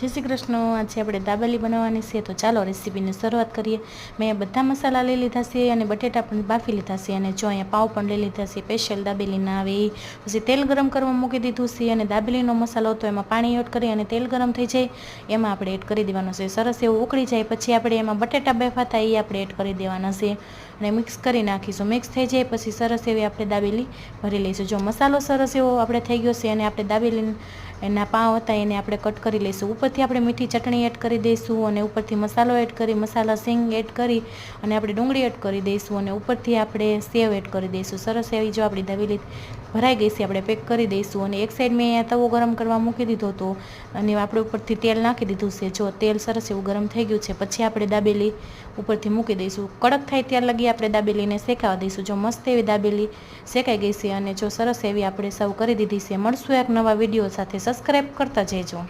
જય શ્રી કૃષ્ણ. આજે આપણે દાબેલી બનાવવાની છે, તો ચાલો રેસીપીની શરૂઆત કરીએ. મેં બધા મસાલા લઈ લીધા છે અને બટેટા પણ બાફી લીધા છે અને જો અહીંયા પાવ પણ લઈ લીધા છે, સ્પેશિયલ દાબેલી ના આવે એ. પછી તેલ ગરમ કરવા મૂકી દીધું છે અને દાબેલીનો મસાલો તો એમાં પાણી એડ કરી અને તેલ ગરમ થઈ જાય, એમાં આપણે એડ કરી દેવાનો છે. સરસ એવું ઉકળી જાય, પછી આપણે એમાં બટેટા બેફા થાય એ આપણે એડ કરી દેવાના છે. અને મિક્સ કરી નાખીશું. મિક્સ થઈ જાય, પછી સરસ એવી આપણે દાબેલી ભરી લઈશું. જો મસાલો સરસ એવો આપણે થઈ ગયો છે અને આપણે દાબેલી એના પાવ હતા એને આપણે કટ કરી લઈશું. ઉપરથી આપણે મીઠી ચટણી એડ કરી દઈશું અને ઉપરથી મસાલો એડ કરી, મસાલા સિંગ એડ કરી અને આપણે ડુંગળી એડ કરી દઈશું અને ઉપરથી આપણે સેવ એડ કરી દઈશું. સરસ એવી જો આપણી દાબેલી ભરાઈ ગઈ છે, આપણે પેક કરી દઈશું અને એક સાઈડ મેં અહીંયા તવો ગરમ કરવા મૂકી દીધો હતો અને આપણે ઉપરથી તેલ નાખી દીધું છે. જો તેલ સરસ એવું ગરમ થઈ ગયું છે, પછી આપણે દાબેલી ઉપરથી મૂકી દઈશું. કડક થાય ત્યાર લગી આપણે દાબેલીને શેકાવા દઈશું. જો મસ્ત એવી દાબેલી શેકાઈ ગઈ છે અને જો સરસ એવી આપણે સર્વ કરી દીધી છે. મળશું એક નવા વીડિયો સાથે. સબસ્ક્રાઈબ કરતા જજો